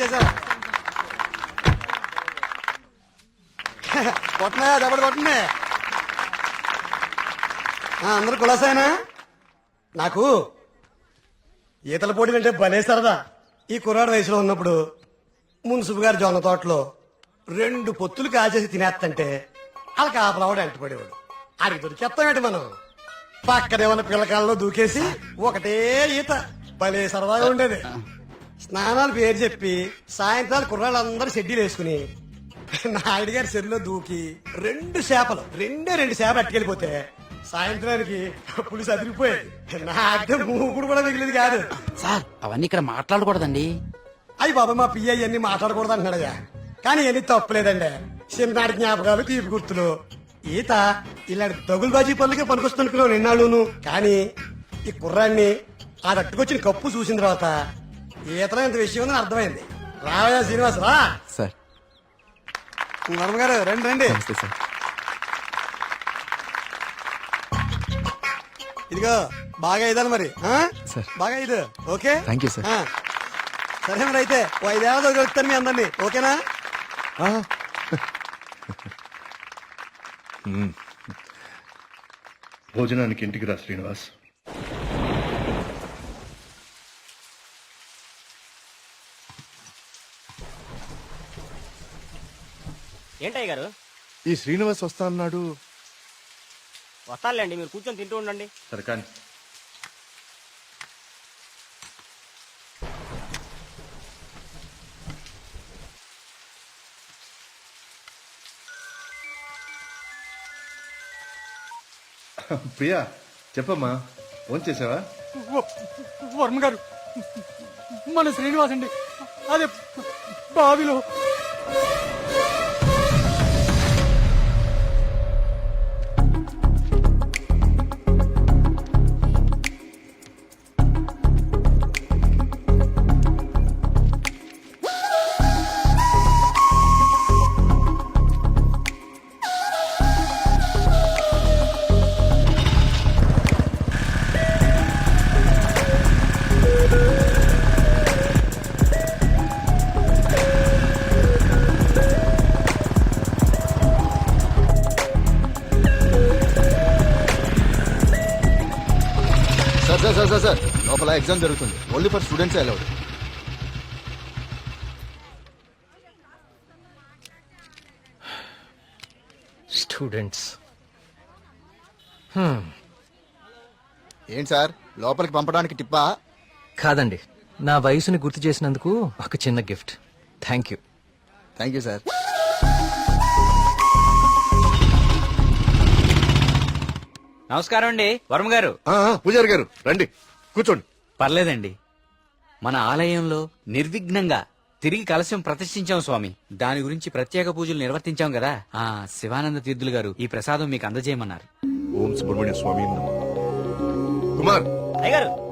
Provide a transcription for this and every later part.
వచ్చేసా కొట్టనా దెబ్బలు కొట్టండి అందరు అందరూ కులాసాయనా నాకు ఈతల పోటీలు అంటే భలే సరదా. ఈ కుర్రాడు వయసులో ఉన్నప్పుడు మున్సిపు గారి జొన్న తోటలో రెండు పొత్తులు కాచేసి తినేస్తంటే వాళ్ళకి ఆపలవాడు ఎంటపడేవాడు అడిగి దొరికేస్తామేంటి మనం? పక్కనే ఉన్న పిల్లకాలలో దూకేసి ఒకటే ఈత. భలే సరదాగా ఉండేది. స్నానాలు పేరు చెప్పి సాయంత్రాలు కుర్రాళ్ళందరూ షెడ్యూల్ వేసుకుని నాయుడు గారి చెరువులో దూకి రెండు చేపలు రెండే రెండు చేపలు అట్టుకెళ్ళిపోతే సాయంత్రానికి పులిసి అదిరిపోయేది నాకే మూకుడు కూడా మిగిలింది కాదు. సార్ అవన్నీ ఇక్కడ మాట్లాడకూడదండి. అయ్యి బాబా మా పియ్య అన్ని మాట్లాడకూడదు అంటున్నాడయ్యా. కానీ ఎన్ని తప్పులేదండి. చిన్ననాటి జ్ఞాపకాలు తీపి గుర్తులు. ఈత ఇలాంటి దగులు బాజీ పనులకే పనికొస్తున్నాను నిన్నాళ్ళును. కానీ ఈ కుర్రాన్ని ఆ తట్టుకొచ్చిన కప్పు చూసిన తర్వాత ఈతలో ఇంత విషయం ఉందని అర్థమైంది. రావయ్యా శ్రీనివాస్ రా. సార్. వర్మ గారు రండి రండి. నమస్తే సార్. ఇదిగో బాగా ఇదాలి మరి ఆ? సార్. బాగా ఇది ఓకే? you, sir. ఆ. సరే మరి అయితే ఓ ఐదేళ్ళ దొరుకుతాను మీ అందరినీ ఓకేనా? భోజనానికి ఇంటికి రా శ్రీనివాస్. ఏంటయ్య గారు? ఈ శ్రీనివాస్ వస్తా అన్నాడు. వస్తానులేండి మీరు కూర్చొని తింటూ ఉండండి. సరే కానీ. ప్రియా చెప్పమ్మా ఫోన్ చేసావా? వర్మ గారు మన శ్రీనివాస్ అండి అదే బావిలో. Sir sir. సార్ లోపల ఎగ్జామ్ జరుగుతుంది. Only for students allowed students ఏంటి సార్? లోపలికి పంపడానికి టిప్పా? కాదండి. నా వయసుని గుర్తు చేసినందుకు ఒక చిన్న gift. Thank you thank you sir నమస్కారం అండి వర్మ గారు. ఆ, ఆ, పూజారి గారు రండి కూర్చోండి. పర్లేదండి. మన ఆలయంలో నిర్విఘ్నంగా తిరిగి కలశం ప్రతిష్ఠించాం స్వామి. దాని గురించి ప్రత్యేక పూజలు నిర్వర్తించాం కదా. ఆ శివానంద తీర్థులు గారు ఈ ప్రసాదం మీకు అందజేయమన్నారు. ఓం సుబ్రహ్మణ్య స్వామి నమః. కుమార్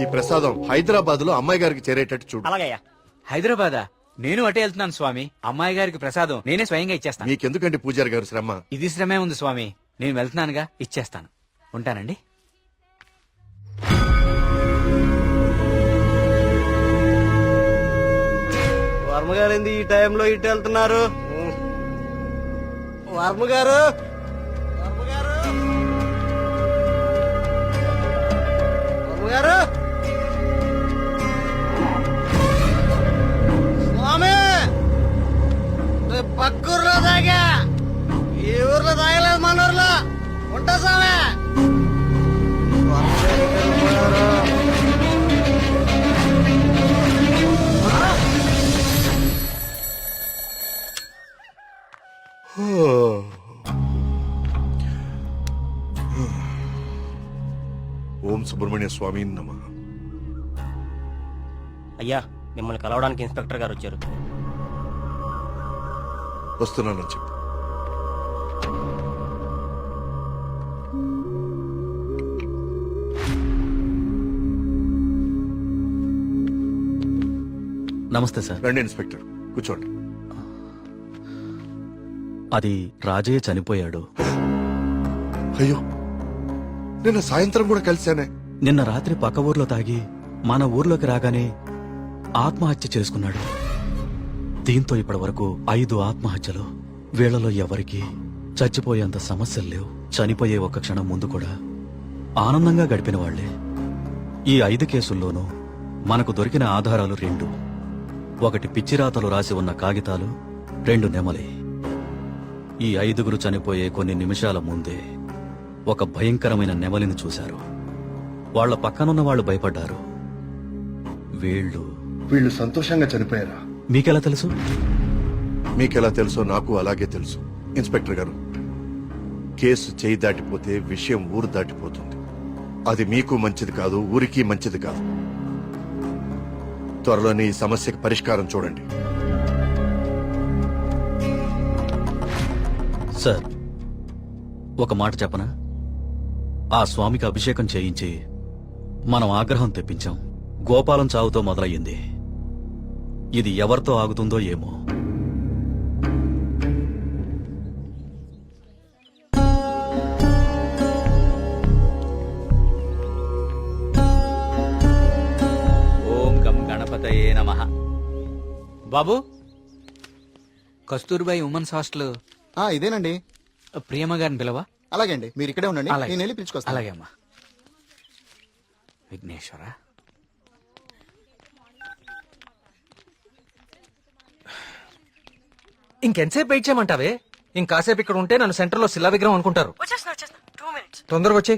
ఈ ప్రసాదం హైదరాబాద్లో అమ్మాయి గారికి చేరేటట్టు చూడు. అలాగయ్యా హైదరాబాదా? నేను అటే వెళ్తున్నాను స్వామి. అమ్మాయి గారికి ప్రసాదం నేనే స్వయంగా ఇచ్చేస్తాను. మీకెందుకండి పూజారి గారు శ్రమ? ఇది శ్రమే ఉంది స్వామి. నేను వెళ్తున్నానుగా ఇచ్చేస్తాను. ఉంటానండి. వర్మగారు ఏంది ఈ టైంలో ఇటు వెళ్తున్నారు? వర్మగారు గారు! వర్మగారు ఓం సుబ్రహ్మణ్య స్వామి నమ. అయ్యా మిమ్మల్ని కలవడానికి ఇన్స్పెక్టర్ గారు వచ్చారు. వస్తున్నానని చెప్పు. నమస్తే సార్. రండి ఇన్స్పెక్టర్. కూర్చోండి. అది రాజయ్య చనిపోయాడు. అయ్యో నిన్న సాయంత్రం కూడా కలిశానే. నిన్న రాత్రి పక్క ఊర్లో తాగి మన ఊర్లోకి రాగానే ఆత్మహత్య చేసుకున్నాడు. దీంతో ఇప్పటి వరకు ఐదు ఆత్మహత్యలు. వీళ్ళలో ఎవరికి చచ్చిపోయేంత సమస్యలు లేవు. చనిపోయే ఒక క్షణం ముందు కూడా ఆనందంగా గడిపిన వాళ్ళే ఈ ఐదు కేసుల్లోనూ మనకు దొరికిన ఆధారాలు రెండు. ఒకటి పిచ్చిరాతలు రాసి ఉన్న కాగితాలు రెండు నెమలి. ఈ ఐదుగురు చనిపోయే కొన్ని నిమిషాల ముందే ఒక భయంకరమైన నెమలిని చూశారు. వాళ్ళ పక్కనున్న వాళ్ళు భయపడ్డారు. వీళ్ళు వీళ్ళు సంతోషంగా చనిపోయారా? మీకెలా తెలుసు? మీకెలా తెలుసో నాకు అలాగే తెలుసు ఇన్స్పెక్టర్ గారు. కేసు చేయి దాటిపోతే విషయం ఊరు దాటిపోతుంది. అది మీకు మంచిది కాదు ఊరికి మంచిది కాదు. త్వరలోనే ఈ సమస్యకి పరిష్కారం చూడండి. సార్ ఒక మాట చెప్పనా? ఆ స్వామికి అభిషేకం చేయించి మనం ఆగ్రహం తెప్పించాం. గోపాలం చావుతో మొదలయ్యింది. ఇది ఎవరితో ఆగుతుందో ఏమో. ఓం గం గణపతయే నమ. బాబు కస్తూర్బాయి ఉమెన్స్ హాస్టల్ ఆ, ఇదేనండి. ప్రియమ్మ గారిని పిలవా? అలాగే అండి మీరు ఇక్కడే ఉండండి. అలాగే. నేను వెళ్ళి పిలుచుకొస్తాను. అలాగే అమ్మా. విఘ్నేశ్వర? ఇంకెంతసేపు వెయిట్ చేయమంటావే? ఇంకాసేపు ఇక్కడ ఉంటే నన్ను సెంటర్లో శిలా విగ్రహం అనుకుంటారు. తొందరగా వచ్చే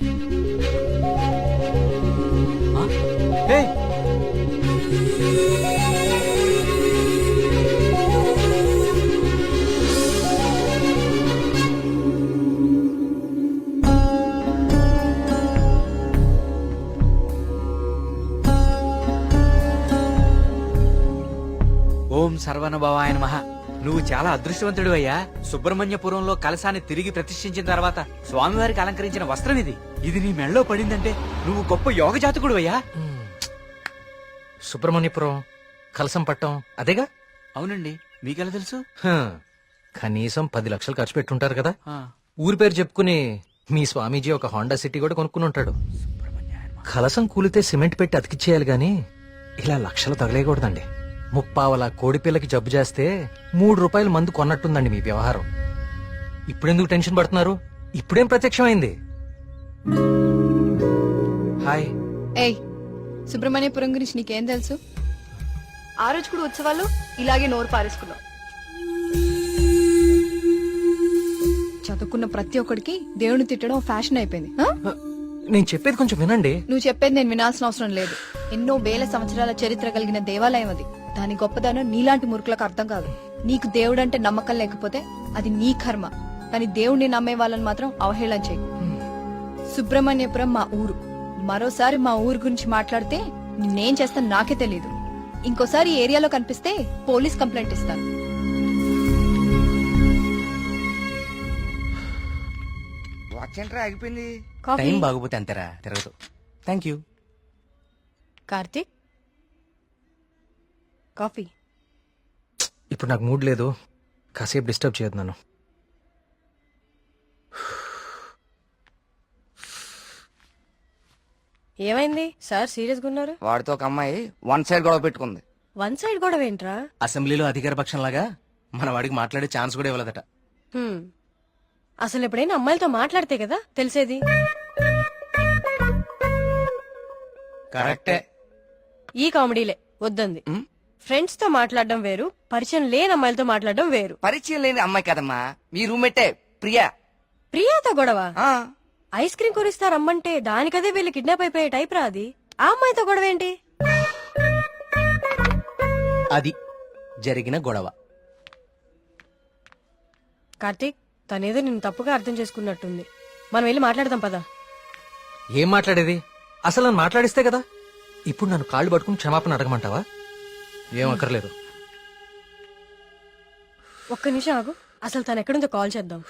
ఓం సర్వనుభవాయ నమః. నువ్వు చాలా అదృష్టవంతుడు అయ్యా. సుబ్రహ్మణ్యపురంలో కలశాన్ని తిరిగి ప్రతిష్ఠించిన తర్వాత స్వామివారికి అలంకరించిన వస్త్రం ఇది. ఇది నీ మెళ్ళో పడిందంటే నువ్వు గొప్ప యోగ జాతకుడు అయ్యా. సుబ్రహ్మణ్యపురం కలసం పట్టం అదేగా? అవునండి. మీకెలా తెలుసు? కనీసం పది లక్షలు ఖర్చు పెట్టుంటారు కదా. ఊరి పేరు చెప్పుకుని మీ స్వామీజీ ఒక హోండా సిటీ కూడా కొనుక్కుని ఉంటాడు. కలసం కూలితే సిమెంట్ పెట్టి అతికిచ్చేయాలి గాని ఇలా లక్షలు తగలేయకూడదండి ముప్పావల కోడిపిల్లకి జబ్బు చేస్తే మూడు రూపాయలు మందు కొన్నట్టుందండి మీ వ్యవహారం. ఇప్పుడెందుకు టెన్షన్ పడుతున్నారు? ఇప్పుడేం ప్రత్యక్షమైంది? హాయ్. ఏయ్ సుబ్రహ్మణ్యపురం గురించి నీకేం తెలుసు? ఆ రోజు కూడా ఉత్సవాలు ఇలాగే నోరు పారేసుకున్నావు చదువుకున్న ప్రతి ఒక్కడికి దేవుని తిట్టడం ఫ్యాషన్ అయిపోయింది. ఆ? నేను చెప్పేది కొంచెం వినండి. నువ్వు చెప్పేది నేను వినాల్సిన అవసరం లేదు. ఎన్నో వేల సంవత్సరాల చరిత్ర కలిగిన దేవాలయం అది. దాని గొప్పదనం నీలాంటి మురుకులకు అర్థం కాదు. నీకు దేవుడంటే నమ్మకం లేకపోతే అది నీ కర్మ. కానీ దేవుణ్ణి నమ్మే వాళ్ళని మాత్రం అవహేళన చేయి. సుబ్రహ్మణ్యపురం మా ఊరు. మరోసారి మా ఊరు గురించి మాట్లాడితే నేనేం చేస్తాను నాకే తెలీదు. ఇంకోసారి ఏరియాలో కనిపిస్తే పోలీస్ కంప్లైంట్ ఇస్తాను టైం బాగోపోతే అంతేరా తిరగదు. Thank you Karthik? కాఫీ. ఇప్పుడు నాకు మూడ్ లేదు. కాసేపు డిస్టర్బ్ చేయదు నన్ను. ఏమైంది? సార్ సీరియస్గా ఉన్నారు? వాడితో ఒక అమ్మాయి వన్ సైడ్ గొడవ పెట్టుకుంది. వన్ సైడ్ గొడవ ఏంట్రా? అసెంబ్లీలో అధికార పక్షం లాగా మన వాడికి మాట్లాడే ఛాన్స్ కూడా ఇవ్వలేదట. హ్మ్. అసలు ఎప్పుడైనా అమ్మాయిలతో మాట్లాడితే కదా తెలిసేది? కరెక్టే. ఈ కామెడీలే. వద్దంది. ఫ్రెండ్స్తో మాట్లాడడం వేరు పరిచయం లేని అమ్మాయిలతో మాట్లాడడం వేరు. పరిచయం లేని అమ్మాయి కదమ్మా. మీ రూమ్మేటే ప్రియా. ప్రియాతో గొడవ? ఆ, ఐస్ క్రీమ్ కొనిస్తా రమ్మంటే దానికదే వీళ్ళు కిడ్నాప్ అయిపోయే టైప్ రా అది. ఆ అమ్మాయితో గొడవ ఏంటి? అది జరిగిన గొడవ. కార్తీక్ తనేదో నిన్ను తప్పుగా అర్థం చేసుకున్నట్టుంది. మనం వెళ్ళి మాట్లాడదాం పదా. ఏం మాట్లాడేది? అసలు నన్ను మాట్లాడిస్తే కదా? ఇప్పుడు నన్ను కాళ్ళు పట్టుకుని క్షమాపణ అడగమంటావా? ఏం అక్కర్లేదు ఒక్క నిమిషం ఆగు. అసలు తను ఎక్కడుందో కాల్ చేద్దాం.